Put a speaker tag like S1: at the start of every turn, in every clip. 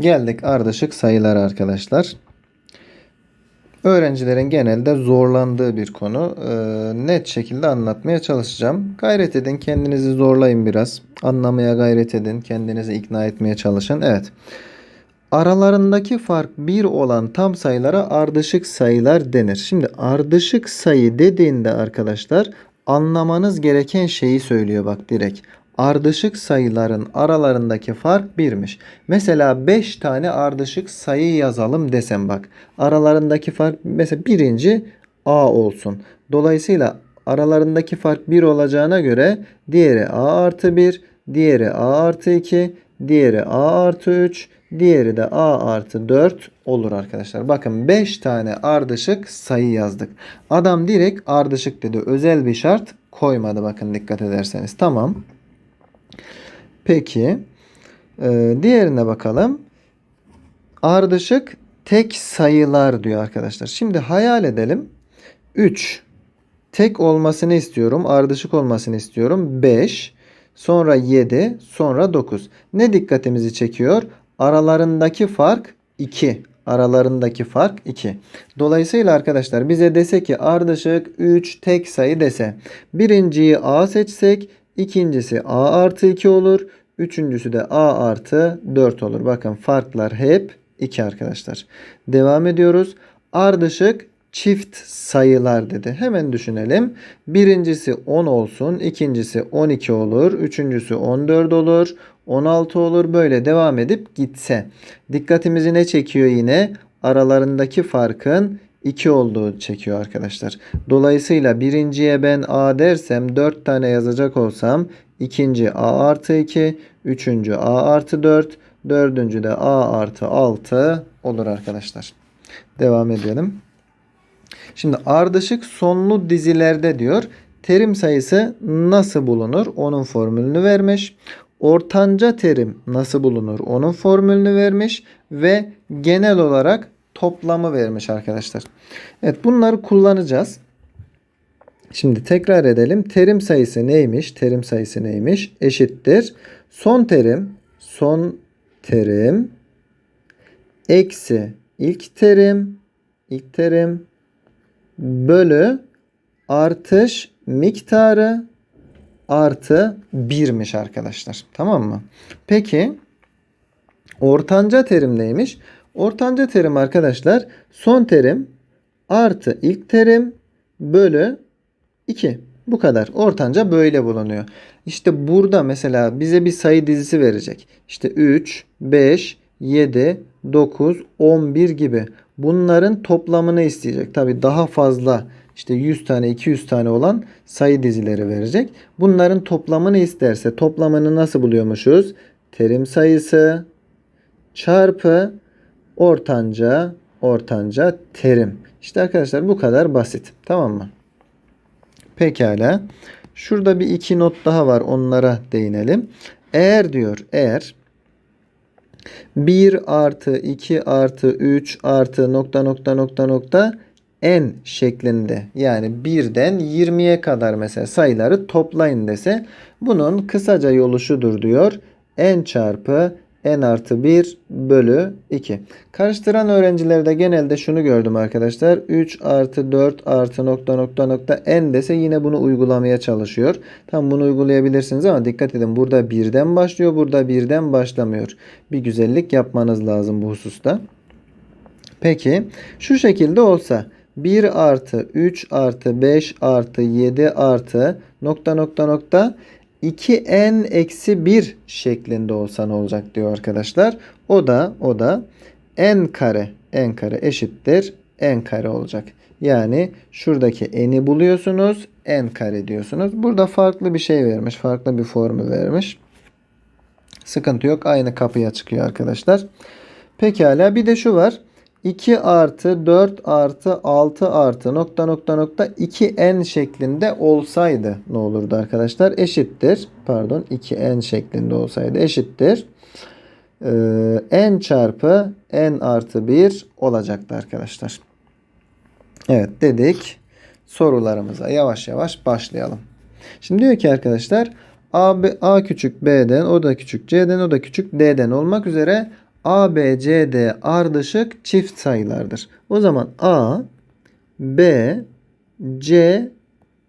S1: Geldik ardışık sayılar arkadaşlar. Öğrencilerin genelde zorlandığı bir konu. Ee, net şekilde anlatmaya çalışacağım. Gayret edin, kendinizi zorlayın biraz. Anlamaya gayret edin, kendinizi ikna etmeye çalışın. Evet. Aralarındaki fark 1 olan tam sayılara ardışık sayılar denir. Şimdi ardışık sayı dediğinde arkadaşlar anlamanız gereken şeyi söylüyor bak direkt. Ardışık sayıların aralarındaki fark 1'miş. Mesela 5 tane ardışık sayı yazalım desem bak. Aralarındaki fark mesela birinci A olsun. Dolayısıyla aralarındaki fark 1 olacağına göre diğeri A artı 1, diğeri A artı 2, diğeri A artı 3, diğeri de A artı 4 olur arkadaşlar. Bakın 5 tane ardışık sayı yazdık. Adam direkt ardışık dedi. Özel bir şart koymadı bakın dikkat ederseniz. Tamam. Peki. Ee, diğerine bakalım. Ardışık tek sayılar diyor arkadaşlar. Şimdi hayal edelim. 3 tek olmasını istiyorum. Ardışık olmasını istiyorum. 5 sonra 7 sonra 9. Ne dikkatimizi çekiyor? Aralarındaki fark 2. Aralarındaki fark 2. Dolayısıyla arkadaşlar bize dese ki ardışık 3 tek sayı dese. Birinciyi A seçsek ikincisi A artı 2 olur. Üçüncüsü de A artı 4 olur. Bakın farklar hep 2 arkadaşlar. Devam ediyoruz. Ardışık çift sayılar dedi. Hemen düşünelim. Birincisi 10 olsun. ikincisi 12 olur. Üçüncüsü 14 olur. 16 olur. Böyle devam edip gitse. Dikkatimizi ne çekiyor yine? Aralarındaki farkın 2 olduğu çekiyor arkadaşlar. Dolayısıyla birinciye ben A dersem 4 tane yazacak olsam ikinci A artı 2, üçüncü A artı 4, dördüncü de A artı 6 olur arkadaşlar. Devam edelim. Şimdi ardışık sonlu dizilerde diyor terim sayısı nasıl bulunur? Onun formülünü vermiş. Ortanca terim nasıl bulunur? Onun formülünü vermiş ve genel olarak toplamı vermiş arkadaşlar. Evet bunları kullanacağız. Şimdi tekrar edelim. Terim sayısı neymiş? Terim sayısı neymiş? Eşittir. Son terim, son terim eksi ilk terim, ilk terim bölü artış miktarı artı 1'miş arkadaşlar. Tamam mı? Peki ortanca terim neymiş? Ortanca terim arkadaşlar son terim artı ilk terim bölü 2. Bu kadar. Ortanca böyle bulunuyor. İşte burada mesela bize bir sayı dizisi verecek. İşte 3, 5, 7, 9, 11 gibi. Bunların toplamını isteyecek. Tabi daha fazla işte 100 tane 200 tane olan sayı dizileri verecek. Bunların toplamını isterse toplamını nasıl buluyormuşuz? Terim sayısı çarpı ortanca ortanca terim. İşte arkadaşlar bu kadar basit. Tamam mı? Pekala. Şurada bir iki not daha var. Onlara değinelim. Eğer diyor eğer 1 artı 2 artı 3 artı nokta nokta nokta nokta n şeklinde yani 1'den 20'ye kadar mesela sayıları toplayın dese bunun kısaca yolu şudur diyor. n çarpı n artı 1 bölü 2. Karıştıran öğrencilerde genelde şunu gördüm arkadaşlar. 3 artı 4 artı nokta nokta nokta n dese yine bunu uygulamaya çalışıyor. Tam bunu uygulayabilirsiniz ama dikkat edin burada birden başlıyor. Burada birden başlamıyor. Bir güzellik yapmanız lazım bu hususta. Peki şu şekilde olsa 1 artı 3 artı 5 artı 7 artı nokta nokta nokta 2n eksi 1 şeklinde olsa ne olacak diyor arkadaşlar. O da o da n kare n kare eşittir n kare olacak. Yani şuradaki n'i buluyorsunuz n kare diyorsunuz. Burada farklı bir şey vermiş. Farklı bir formu vermiş. Sıkıntı yok. Aynı kapıya çıkıyor arkadaşlar. Pekala bir de şu var. 2 artı 4 artı 6 artı nokta nokta nokta 2n şeklinde olsaydı ne olurdu arkadaşlar? Eşittir. Pardon 2n şeklinde olsaydı eşittir. Ee, n çarpı n artı 1 olacaktı arkadaşlar. Evet dedik. Sorularımıza yavaş yavaş başlayalım. Şimdi diyor ki arkadaşlar A, B, A küçük B'den o da küçük C'den o da küçük D'den olmak üzere A, B, C, D ardışık çift sayılardır. O zaman A, B, C,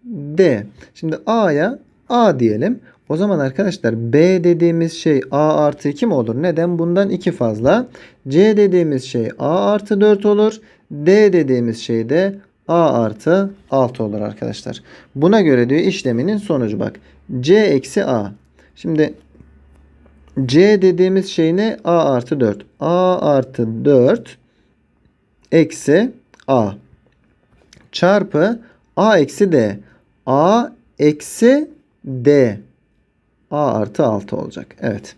S1: D. Şimdi A'ya A diyelim. O zaman arkadaşlar B dediğimiz şey A artı 2 mi olur? Neden? Bundan 2 fazla. C dediğimiz şey A artı 4 olur. D dediğimiz şey de A artı 6 olur arkadaşlar. Buna göre diyor işleminin sonucu bak. C eksi A. Şimdi C dediğimiz şey ne? A artı 4. A artı 4 eksi A çarpı A eksi D. A eksi D. A artı 6 olacak. Evet.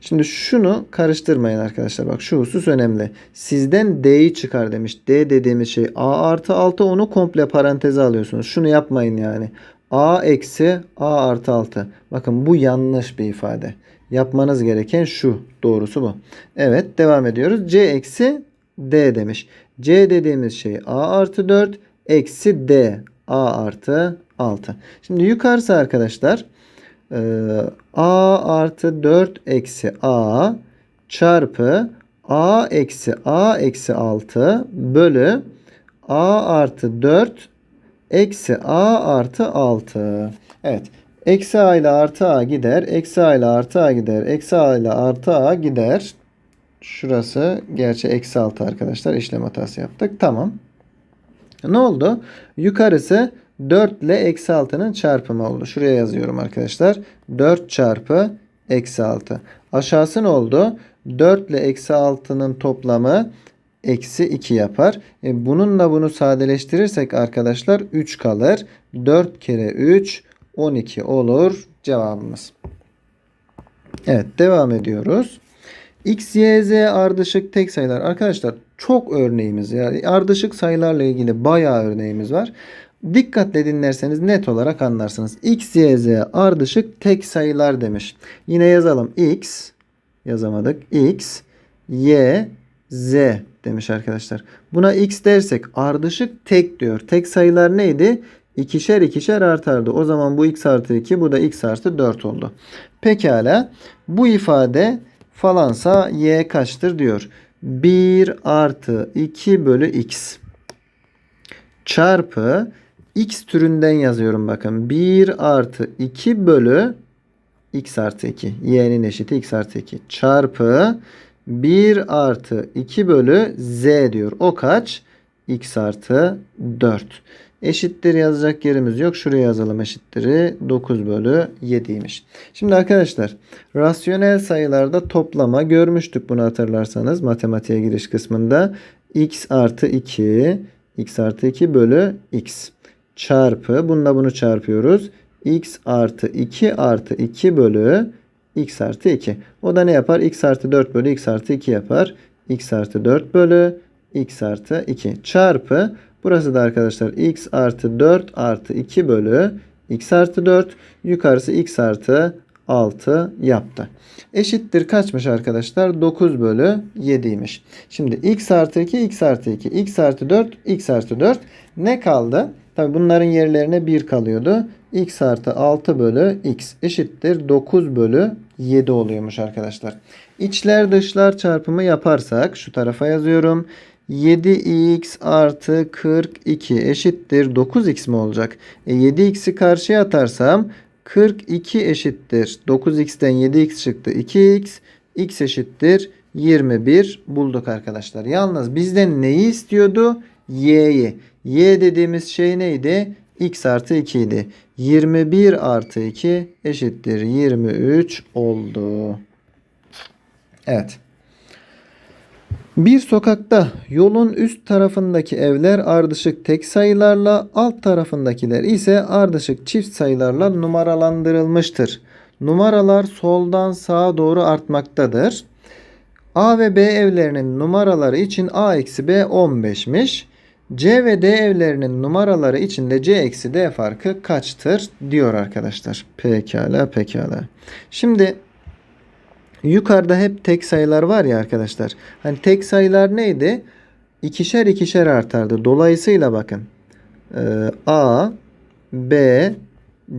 S1: Şimdi şunu karıştırmayın arkadaşlar. Bak şu husus önemli. Sizden D'yi çıkar demiş. D dediğimiz şey A artı 6 onu komple paranteze alıyorsunuz. Şunu yapmayın yani. A eksi A artı 6. Bakın bu yanlış bir ifade. Yapmanız gereken şu. Doğrusu bu. Evet devam ediyoruz. C eksi D demiş. C dediğimiz şey A artı 4 eksi D. A artı 6. Şimdi yukarısı arkadaşlar e, A artı 4 eksi A çarpı A eksi A eksi 6 bölü A artı 4 eksi A artı 6. Evet. Eksi A ile artı A gider. Eksi A ile artı A gider. Eksi A ile artı A gider. Şurası gerçi eksi 6 arkadaşlar. işlem hatası yaptık. Tamam. Ne oldu? Yukarısı 4 ile eksi 6'nın çarpımı oldu. Şuraya yazıyorum arkadaşlar. 4 çarpı eksi 6. Aşağısı ne oldu? 4 ile eksi 6'nın toplamı eksi 2 yapar. E bununla bunu sadeleştirirsek arkadaşlar 3 kalır. 4 kere 3 12 olur cevabımız. Evet devam ediyoruz. X, Y, Z ardışık tek sayılar. Arkadaşlar çok örneğimiz yani ardışık sayılarla ilgili bayağı örneğimiz var. Dikkatle dinlerseniz net olarak anlarsınız. X, Y, Z ardışık tek sayılar demiş. Yine yazalım. X yazamadık. X, Y, Z demiş arkadaşlar. Buna X dersek ardışık tek diyor. Tek sayılar neydi? İkişer ikişer artardı. O zaman bu X artı 2 bu da X artı 4 oldu. Pekala bu ifade falansa Y kaçtır diyor. 1 artı 2 bölü X çarpı X türünden yazıyorum bakın. 1 artı 2 bölü X artı 2. Y'nin eşiti X artı 2 çarpı 1 artı 2 bölü Z diyor. O kaç? X artı 4. Eşittir yazacak yerimiz yok. Şuraya yazalım eşittir'i. 9 bölü 7'ymiş. Şimdi arkadaşlar rasyonel sayılarda toplama görmüştük bunu hatırlarsanız matematiğe giriş kısmında. x artı 2 x artı 2 bölü x çarpı bununla bunu çarpıyoruz. x artı 2 artı 2 bölü x artı 2. O da ne yapar? x artı 4 bölü x artı 2 yapar. x artı 4 bölü x artı 2 çarpı burası da arkadaşlar x artı 4 artı 2 bölü x artı 4 yukarısı x artı 6 yaptı. Eşittir kaçmış arkadaşlar? 9 bölü 7'ymiş. Şimdi x artı 2 x artı 2 x artı 4 x artı 4 ne kaldı? Tabi bunların yerlerine 1 kalıyordu. x artı 6 bölü x eşittir 9 bölü 7 oluyormuş arkadaşlar. İçler dışlar çarpımı yaparsak şu tarafa yazıyorum. 7x artı 42 eşittir 9x mi olacak? E 7x'i karşıya atarsam 42 eşittir 9x'ten 7x çıktı 2x x eşittir 21 bulduk arkadaşlar. Yalnız bizden neyi istiyordu? y'yi. y dediğimiz şey neydi? x artı 2 idi. 21 artı 2 eşittir 23 oldu. Evet. Bir sokakta yolun üst tarafındaki evler ardışık tek sayılarla, alt tarafındakiler ise ardışık çift sayılarla numaralandırılmıştır. Numaralar soldan sağa doğru artmaktadır. A ve B evlerinin numaraları için A eksi B 15'miş. C ve D evlerinin numaraları için de C eksi D farkı kaçtır diyor arkadaşlar. Pekala pekala. Şimdi Yukarıda hep tek sayılar var ya arkadaşlar. Hani tek sayılar neydi? İkişer ikişer artardı. Dolayısıyla bakın. A, B,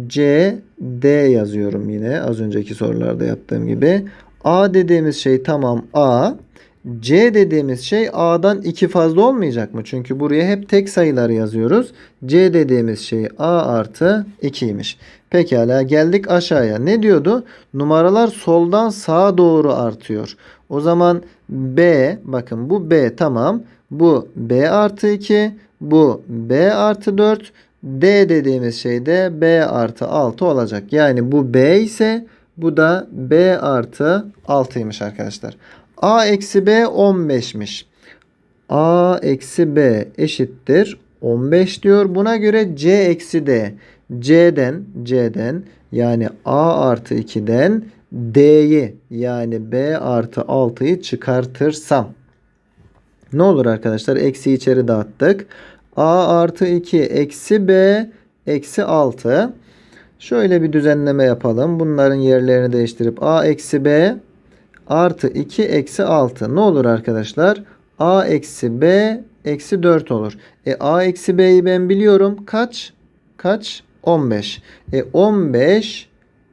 S1: C, D yazıyorum yine. Az önceki sorularda yaptığım gibi. A dediğimiz şey tamam A. C dediğimiz şey A'dan 2 fazla olmayacak mı? Çünkü buraya hep tek sayılar yazıyoruz. C dediğimiz şey A artı 2'ymiş. Pekala geldik aşağıya. Ne diyordu? Numaralar soldan sağa doğru artıyor. O zaman B bakın bu B tamam. Bu B artı 2. Bu B artı 4. D dediğimiz şey de B artı 6 olacak. Yani bu B ise bu da B artı 6'ymış arkadaşlar. A eksi B 15'miş. A eksi B eşittir 15 diyor. Buna göre C eksi D. C'den C'den yani A artı 2'den D'yi yani B artı 6'yı çıkartırsam ne olur arkadaşlar? Eksi içeri dağıttık. A artı 2 eksi B eksi 6. Şöyle bir düzenleme yapalım. Bunların yerlerini değiştirip A eksi B artı 2 eksi 6. Ne olur arkadaşlar? A eksi B eksi 4 olur. E A eksi B'yi ben biliyorum. Kaç? Kaç? 15. E 15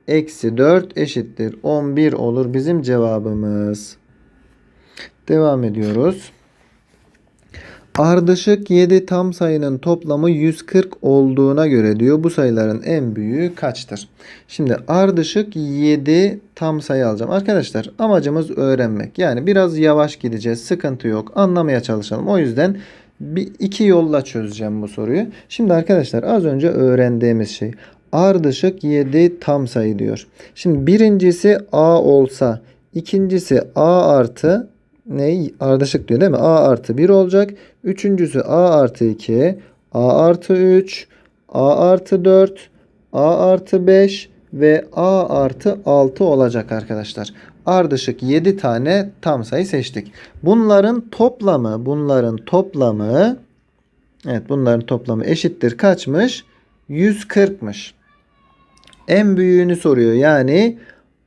S1: eksi 4 eşittir. 11 olur bizim cevabımız. Devam ediyoruz. Ardışık 7 tam sayının toplamı 140 olduğuna göre diyor bu sayıların en büyüğü kaçtır? Şimdi ardışık 7 tam sayı alacağım. Arkadaşlar amacımız öğrenmek. Yani biraz yavaş gideceğiz. Sıkıntı yok. Anlamaya çalışalım. O yüzden bir iki yolla çözeceğim bu soruyu. Şimdi arkadaşlar az önce öğrendiğimiz şey ardışık 7 tam sayı diyor. Şimdi birincisi A olsa ikincisi A artı ne? Ardışık diyor değil mi? A artı 1 olacak. Üçüncüsü A artı 2, A artı 3, A artı 4, A artı 5 ve A artı 6 olacak arkadaşlar. Ardışık 7 tane tam sayı seçtik. Bunların toplamı, bunların toplamı evet bunların toplamı eşittir kaçmış? 140'mış. En büyüğünü soruyor. Yani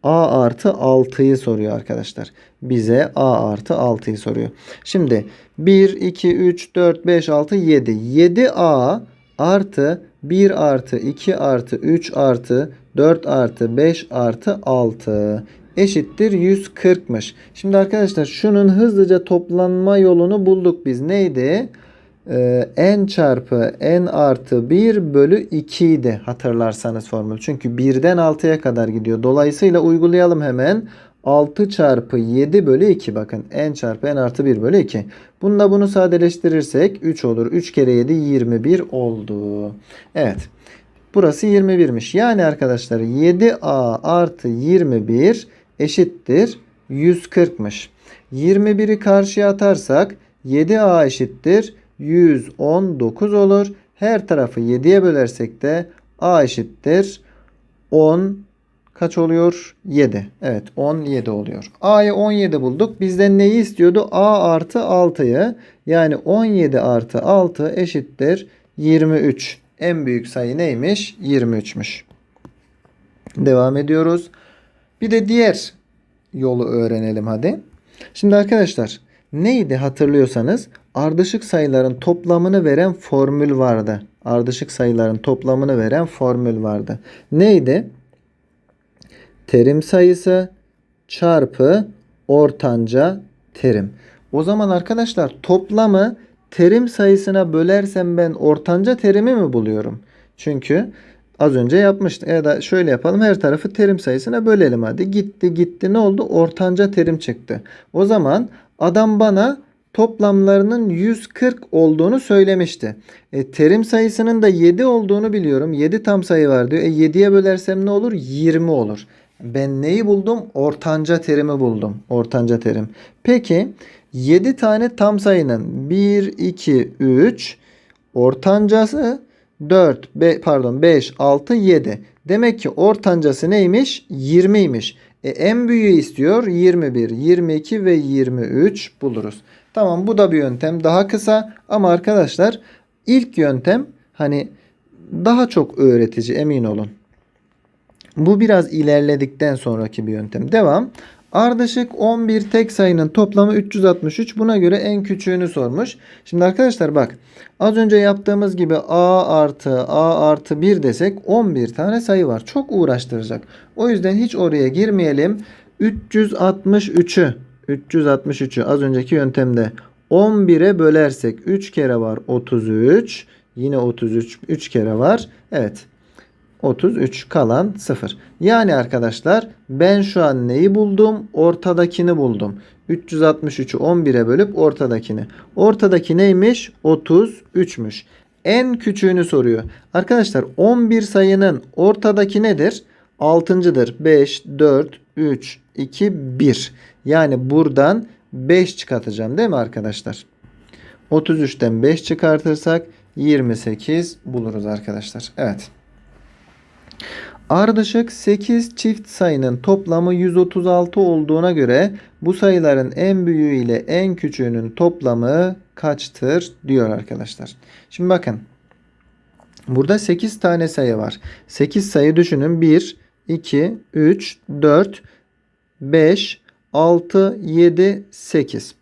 S1: A artı 6'yı soruyor arkadaşlar. Bize A artı 6'yı soruyor. Şimdi 1, 2, 3, 4, 5, 6, 7. 7A artı 1 artı 2 artı 3 artı 4 artı 5 artı 6 eşittir 140'mış. Şimdi arkadaşlar şunun hızlıca toplanma yolunu bulduk biz. Neydi? Ee, n çarpı n artı 1 bölü 2 idi hatırlarsanız formül. Çünkü 1'den 6'ya kadar gidiyor. Dolayısıyla uygulayalım hemen. 6 çarpı 7 bölü 2 bakın n çarpı n artı 1 bölü 2. Bununla bunu sadeleştirirsek 3 olur. 3 kere 7 21 oldu. Evet. Burası 21'miş. Yani arkadaşlar 7a artı 21 eşittir 140'mış. 21'i karşıya atarsak 7a eşittir 119 olur. Her tarafı 7'ye bölersek de a eşittir 10 kaç oluyor? 7. Evet 17 oluyor. A'yı 17 bulduk. Bizden neyi istiyordu? A artı 6'yı. Yani 17 artı 6 eşittir 23. En büyük sayı neymiş? 23'müş. Devam ediyoruz. Bir de diğer yolu öğrenelim hadi. Şimdi arkadaşlar neydi hatırlıyorsanız ardışık sayıların toplamını veren formül vardı. Ardışık sayıların toplamını veren formül vardı. Neydi? Terim sayısı çarpı ortanca terim. O zaman arkadaşlar toplamı terim sayısına bölersem ben ortanca terimi mi buluyorum? Çünkü az önce yapmıştık. Ya da şöyle yapalım her tarafı terim sayısına bölelim hadi. Gitti gitti ne oldu? Ortanca terim çıktı. O zaman adam bana toplamlarının 140 olduğunu söylemişti. E, terim sayısının da 7 olduğunu biliyorum. 7 tam sayı var diyor. E, 7'ye bölersem ne olur? 20 olur. Ben neyi buldum? Ortanca terimi buldum. Ortanca terim. Peki 7 tane tam sayının 1, 2, 3 ortancası 4, be, pardon 5, 6, 7. Demek ki ortancası neymiş? 20'ymiş. E, en büyüğü istiyor 21, 22 ve 23 buluruz. Tamam bu da bir yöntem. Daha kısa ama arkadaşlar ilk yöntem hani daha çok öğretici emin olun. Bu biraz ilerledikten sonraki bir yöntem. Devam. Ardışık 11 tek sayının toplamı 363. Buna göre en küçüğünü sormuş. Şimdi arkadaşlar bak. Az önce yaptığımız gibi A artı A artı 1 desek 11 tane sayı var. Çok uğraştıracak. O yüzden hiç oraya girmeyelim. 363'ü 363'ü az önceki yöntemde 11'e bölersek 3 kere var 33. Yine 33 3 kere var. Evet. 33 kalan 0. Yani arkadaşlar ben şu an neyi buldum? Ortadakini buldum. 363'ü 11'e bölüp ortadakini. Ortadaki neymiş? 33'müş. En küçüğünü soruyor. Arkadaşlar 11 sayının ortadaki nedir? 6.'dır. 5, 4, 3, 2, 1. Yani buradan 5 çıkartacağım değil mi arkadaşlar? 33'ten 5 çıkartırsak 28 buluruz arkadaşlar. Evet. Ardışık 8 çift sayının toplamı 136 olduğuna göre bu sayıların en büyüğü ile en küçüğünün toplamı kaçtır diyor arkadaşlar. Şimdi bakın. Burada 8 tane sayı var. 8 sayı düşünün. 1, 2, 3, 4, 5, 6, 7, 8.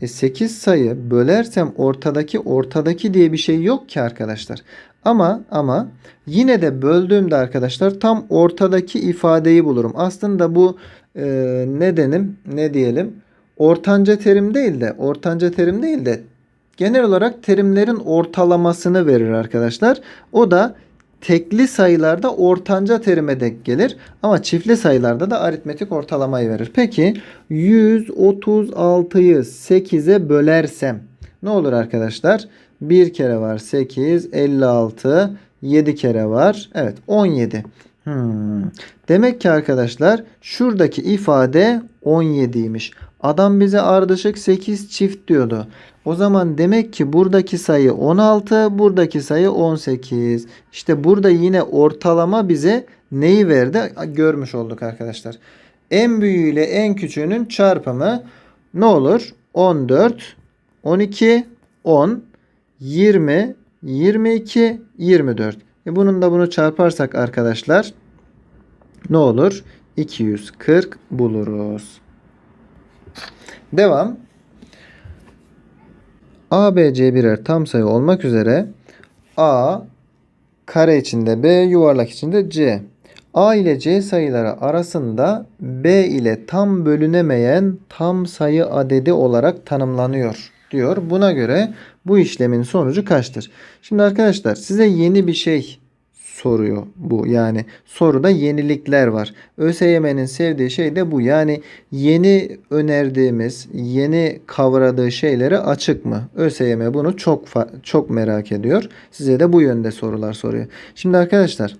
S1: E 8 sayı bölersem ortadaki ortadaki diye bir şey yok ki arkadaşlar. Ama ama yine de böldüğümde arkadaşlar tam ortadaki ifadeyi bulurum. Aslında bu e, ne denim ne diyelim ortanca terim değil de ortanca terim değil de genel olarak terimlerin ortalamasını verir arkadaşlar. O da tekli sayılarda ortanca terime denk gelir ama çiftli sayılarda da aritmetik ortalamayı verir. Peki 136'yı 8'e bölersem ne olur arkadaşlar? 1 kere var 8, 56, 7 kere var. Evet 17. Hmm. Demek ki arkadaşlar şuradaki ifade 17'ymiş. Adam bize ardışık 8 çift diyordu. O zaman demek ki buradaki sayı 16, buradaki sayı 18. İşte burada yine ortalama bize neyi verdi? Görmüş olduk arkadaşlar. En büyüğüyle en küçüğünün çarpımı ne olur? 14, 12, 10, 20, 22, 24. E bunun da bunu çarparsak arkadaşlar ne olur? 240 buluruz. Devam. A, B, C birer tam sayı olmak üzere A kare içinde B, yuvarlak içinde C. A ile C sayıları arasında B ile tam bölünemeyen tam sayı adedi olarak tanımlanıyor diyor. Buna göre bu işlemin sonucu kaçtır? Şimdi arkadaşlar size yeni bir şey soruyor bu. Yani soruda yenilikler var. ÖSYM'nin sevdiği şey de bu. Yani yeni önerdiğimiz, yeni kavradığı şeylere açık mı? ÖSYM bunu çok çok merak ediyor. Size de bu yönde sorular soruyor. Şimdi arkadaşlar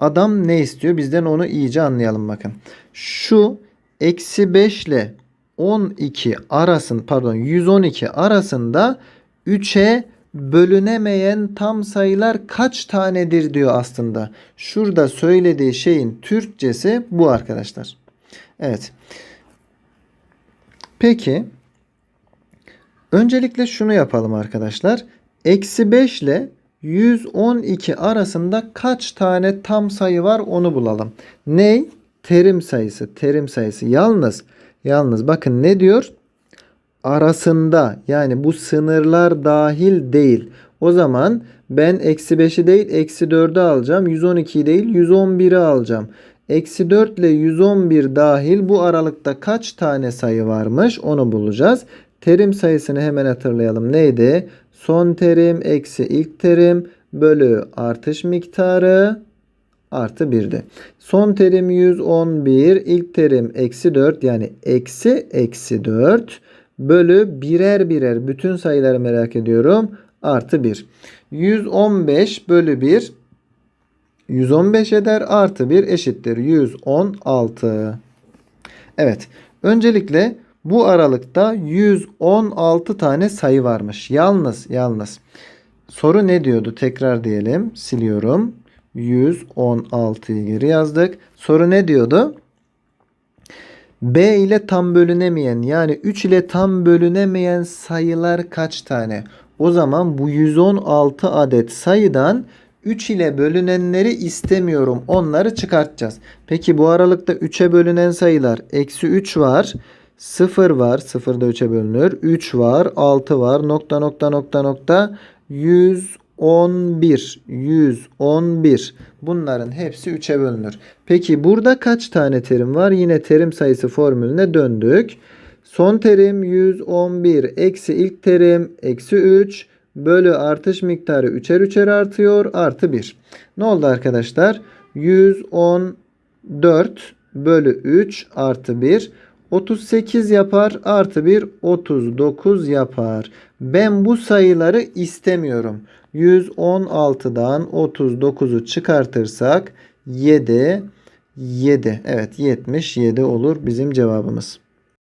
S1: adam ne istiyor? Bizden onu iyice anlayalım bakın. Şu eksi 5 ile 12 arasın pardon 112 arasında 3'e bölünemeyen tam sayılar kaç tanedir diyor aslında. Şurada söylediği şeyin Türkçesi bu arkadaşlar. Evet. Peki. Öncelikle şunu yapalım arkadaşlar. Eksi 5 ile 112 arasında kaç tane tam sayı var onu bulalım. Ney? Terim sayısı. Terim sayısı. Yalnız yalnız bakın ne diyor? arasında yani bu sınırlar dahil değil. O zaman ben eksi 5'i değil eksi 4'ü alacağım. 112'yi değil 111'i alacağım. Eksi 4 ile 111 dahil bu aralıkta kaç tane sayı varmış onu bulacağız. Terim sayısını hemen hatırlayalım. Neydi? Son terim eksi ilk terim bölü artış miktarı artı 1'di. Son terim 111 ilk terim eksi 4 yani eksi eksi 4 bölü birer birer bütün sayıları merak ediyorum. Artı 1. 115 bölü 1 115 eder. Artı 1 eşittir. 116. Evet. Öncelikle bu aralıkta 116 tane sayı varmış. Yalnız yalnız. Soru ne diyordu? Tekrar diyelim. Siliyorum. 116'yı geri yazdık. Soru ne diyordu? B ile tam bölünemeyen yani 3 ile tam bölünemeyen sayılar kaç tane? O zaman bu 116 adet sayıdan 3 ile bölünenleri istemiyorum. Onları çıkartacağız. Peki bu aralıkta 3'e bölünen sayılar eksi 3 var. 0 var. 0 da 3'e bölünür. 3 var. 6 var. Nokta nokta nokta nokta. 100 111, 111. Bunların hepsi 3'e bölünür. Peki burada kaç tane terim var? Yine terim sayısı formülüne döndük. Son terim 111 eksi ilk terim eksi 3 bölü artış miktarı 3'er 3'er artıyor artı 1. Ne oldu arkadaşlar? 114 bölü 3 artı 1 38 yapar artı 1 39 yapar. Ben bu sayıları istemiyorum. 116'dan 39'u çıkartırsak 7 7 evet 77 olur bizim cevabımız.